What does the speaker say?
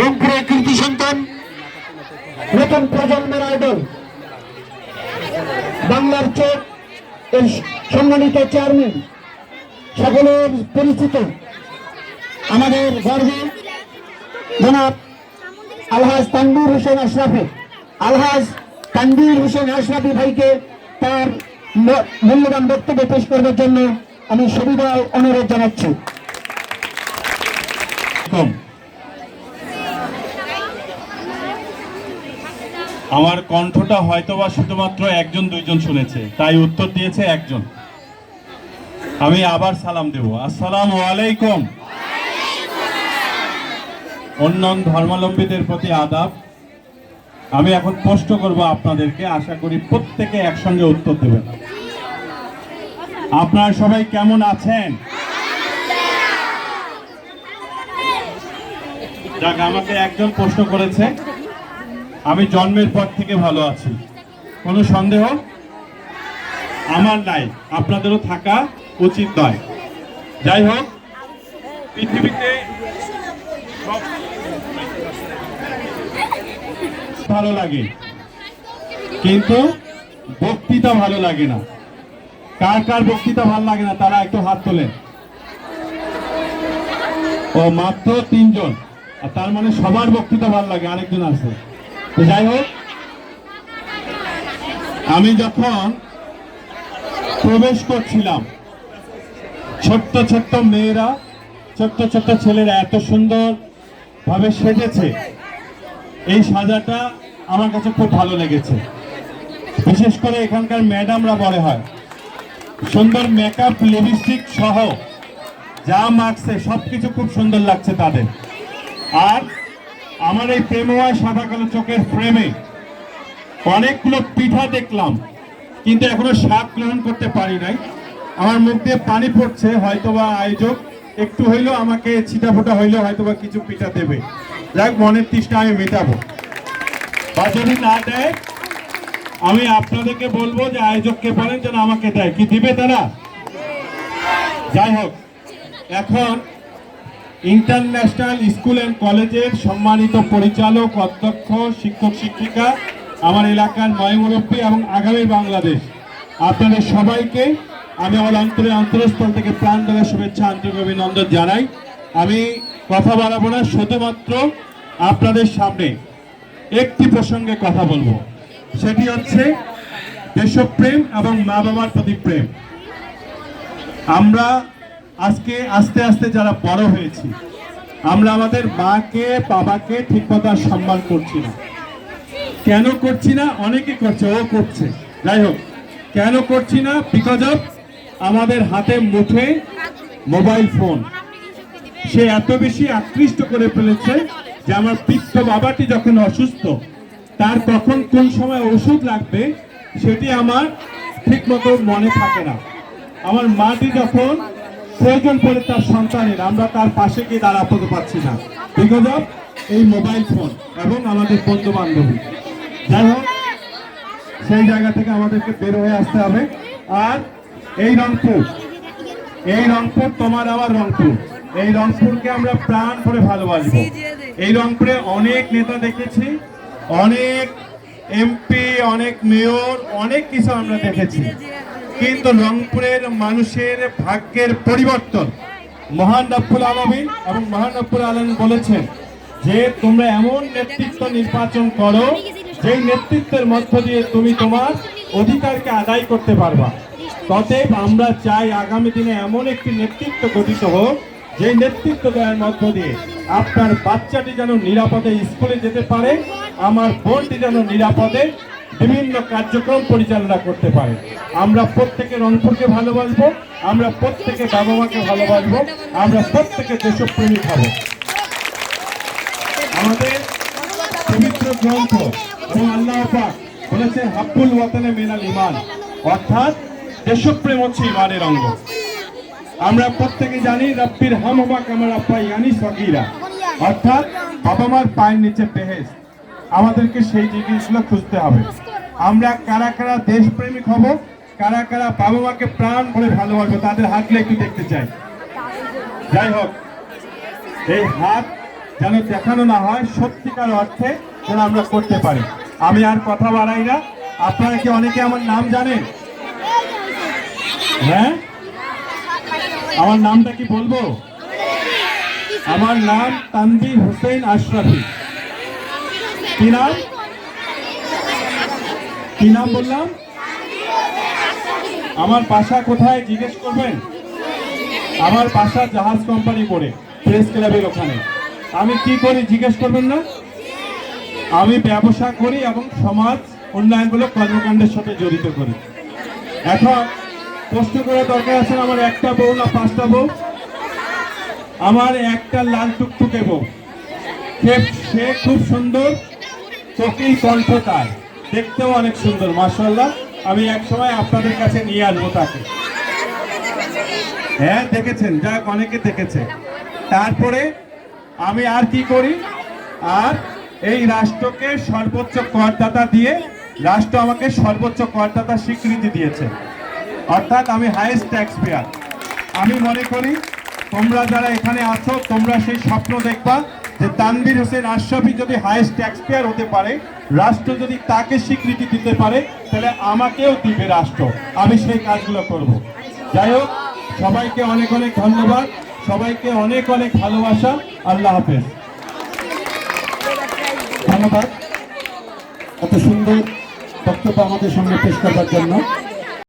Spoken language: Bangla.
রংপুরের কৃতি সন্তান, নতুন প্রজন্মের আইডল বাংলার চোখ এর সম্মানিত চেয়ারম্যান সকলের পরিচিত, আমাদের গর্বে, জনাব আলহাজ তানবির হোসেন আশরাফি, আলহাজ তানবির হোসেন আশরাফি ভাইকে তার মূল্যবান বক্তব্য পেশ করবার জন্য আমি সুবিধা অনুরোধ জানাচ্ছি। আমার কণ্ঠটা হয়তোবা শুধুমাত্র একজন, দুইজন শুনেছে, তাই উত্তর দিয়েছে একজন। আমি আবার সালাম দেব। আসসালাম আলাইকুম। অন্য ধর্মাবলম্বীদের প্রতি আদাব। আমি এখন প্রশ্ন করব আপনাদেরকে, আশা করি প্রত্যেকে একসঙ্গে উত্তর দেবেন। আপনারা সবাই কেমন আছেন? যাক, আমাকে একজন প্রশ্ন করেছে। আমি জন্মের পর থেকে ভালো আছি। কোনো সন্দেহ? আমার নাই। আপনাদেরও থাকা উচিত নয়। যাই হোক, পৃথিবীতে ভালো লাগে। কিন্তু বক্তৃতা ভালো লাগে না। কার কার বক্তৃতা ভালো লাগে না, তারা একটু হাত তোলেন। ও মাত্র তিনজন। আর তার মানে সবার বক্তৃতা ভালো লাগে, আরেকজন আছে। যাই হোক, আমি যখন প্রবেশ করছিলাম, ছোট্ট ছোট্ট মেয়েরা, ছোট্ট ছোট্ট ছেলেরা এত সুন্দর ভাবে সেজেছে। এই সাজাটা আমার কাছে খুব ভালো লেগেছে। বিশেষ করে এখানকার ম্যাডামরা বলে হয়, সুন্দর মেকআপ লিপস্টিক সহ যা মাখছে, সবকিছু খুব সুন্দর লাগছে তাদের। আর আমার এই প্রেমময় সাদা কালো চোখের ফ্রেমে অনেকগুলো পিঠা দেখলাম, কিন্তু এখনও স্বাদ গ্রহণ করতে পারি নাই। আমার মুখ দিয়ে পানি পড়ছে, হয়তোবা আয়োজক একটু হইলেও আমাকে ছিটাফোটা হইলেও হয়তোবা কিছু পিঠা দেবে। যাক, মনের তৃষ্ণা আমি মেটাবো। বা যদি না দেয়, আমি আপনাদেরকে বলব যে আয়োজককে বলেন যেন আমাকে দেয়। কি দিবে তারা? যাই হোক, এখন ইন্টারন্যাশনাল স্কুল অ্যান্ড কলেজের সম্মানিত পরিচালক, অধ্যক্ষ, শিক্ষক, শিক্ষিকা, আমার এলাকার ময়মুরব্বী এবং আগামী বাংলাদেশ। আপনাদের সবাইকে আমি আমার অন্তরে অন্তরস্থল থেকে প্রাণ দেওয়ার শুভেচ্ছা, আন্তরিক অভিনন্দন জানাই। আমি কথা বাড়াবো না, শুধুমাত্র আপনাদের সামনে একটি প্রসঙ্গে কথা বলব। সেটি হচ্ছে দেশপ্রেম এবং মা বাবার প্রতি প্রেম। আমরা আজকে আস্তে আস্তে যারা বড় হয়েছি, আমরা আমাদের মাকে, বাবাকে ঠিক মতো আর সম্মান করছি না। কেন করছি না? অনেকে করছে, ও করছে। যাই হোক, কেন করছি না? বিকজ অফ আমাদের হাতে মুঠে মোবাইল ফোন সে এত বেশি আকৃষ্ট করে ফেলেছে যে আমার বৃদ্ধ বাবাটি যখন অসুস্থ, তার কখন কোন সময় ওষুধ লাগবে সেটি আমার ঠিক মতো মনে থাকে না। আমার মাটি যখন প্রয়োজন পড়ে তার সন্তানের, আমরা তার পাশে গিয়ে দাঁড়াতে পারছি না। বিকজ অফ এই মোবাইল ফোন এবং আমাদের বন্ধু বান্ধবী যাই হোক, সেই জায়গা থেকে আমাদেরকে বের হয়ে আসতে হবে। আর এই রংপুর এই রংপুর, তোমার আমার রংপুর। এই রংপুরকে আমরা প্রাণ করে ভালোবাসবো। এই রংপুরে অনেক নেতা দেখেছি, অনেক এমপি, অনেক মেয়র, অনেক কিছু আমরা দেখেছি। কিন্তু রংপুরের মানুষের ভাগ্যের পরিবর্তন। মহান রব্বুল আলমিন এবং মহান রব্বুল আলমিন বলেছেন যে তোমরা এমন নেতৃত্ব নির্বাচন করো, যেই নেতৃত্বের মধ্য দিয়ে তুমি তোমার অধিকারকে আদায় করতে পারবা। ততএব আমরা চাই আগামী দিনে এমন একটি নেতৃত্ব গঠিত হোক যে নেতৃত্ব দেওয়ার মধ্য দিয়ে আপনার বাচ্চাটি যেন নিরাপদে স্কুলে যেতে পারে, আমার বোনটি যেন নিরাপদে বিভিন্ন কার্যক্রম পরিচালনা করতে পারে। আমরা প্রত্যেকে রংপুরকে ভালোবাসবো, আমরা প্রত্যেকে বাবা মাকে ভালোবাসবো, আমরা প্রত্যেকে দেশপ্রেমিক হব। আমাদের পবিত্র গ্রন্থ এবং আল্লাহ পাক বলেছে হাব্বুল ওয়াতানে মিনাল ইমান অর্থাৎ দেশপ্রেম হচ্ছে ইমানের অঙ্গ। আমরা প্রত্যেকে জানি, রাব্বির হাম হামমা কামার আব্বা ইয়ানি সগিরা। অর্থাৎ বাবা মার পায়ের নিচে বেহেস আমাদেরকে সেই জিনিসগুলো খুঁজতে হবে। আমরা কারা কারা দেশপ্রেমিক হব, কারা কারা বাবা মাকে প্রাণ ভরে ভালোবাসবো, তাদের হাতলে একটু দেখতে চাই। যাই হোক, এই হাত যেন দেখানো না হয়, সত্যিকার অর্থে যেন আমরা করতে পারি। আমি আর কথা বাড়াই না। আপনারা কি অনেকে আমার নাম জানেন? হ্যাঁ? আমার নামটা কি বলব? আমার নাম তানভীর হোসেন আশরাফি। কি নাম? কি নাম বললাম? আমার বাসা কোথায় জিজ্ঞেস করবেন? আমার পাশা জাহাজ কোম্পানি পড়ে প্রেস ক্লাবের ওখানে। আমি কি করি জিজ্ঞেস করবেন না? আমি ব্যবসা করি এবং সমাজ উন্নয়নমূলক কর্মকাণ্ডের সাথে জড়িত করি। এখন প্রশ্ন করা দরকার আছে, আমার একটা বউ না পাঁচটা বউ? আমার একটা লাল টুকটুকে বউ। সে খুব সুন্দর, চোখেই কণ্ঠ তার দেখতেও অনেক সুন্দর মাসাল্লাহ আমি এক সময় আপনাদের কাছে নিয়ে আসব তাকে। হ্যাঁ দেখেছেন, যাক, অনেকে দেখেছে। তারপরে আমি আর কি করি? আর এই রাষ্ট্রকে সর্বোচ্চ করদাতা দিয়ে, রাষ্ট্র আমাকে সর্বোচ্চ করদাতা স্বীকৃতি দিয়েছে। অর্থাৎ আমি হাইয়েস্ট ট্যাক্স পেয়ার আমি মনে করি, তোমরা যারা এখানে আছো, তোমরা সেই স্বপ্ন দেখবা। যে তানভীর হোসেন আশরাফি যদি হায়েস্ট ট্যাক্স পেয়ার হতে পারে, রাষ্ট্র যদি তাকে স্বীকৃতি দিতে পারে, তাহলে আমাকেও দিবে রাষ্ট্র। আমি সেই কাজগুলো করব। যাই হোক, সবাইকে অনেক অনেক ধন্যবাদ। সবাইকে অনেক অনেক ভালোবাসা। আল্লাহ হাফেজ। ধন্যবাদ। এত সুন্দর বক্তব্য আমাদের সঙ্গে পেশ করবার জন্য।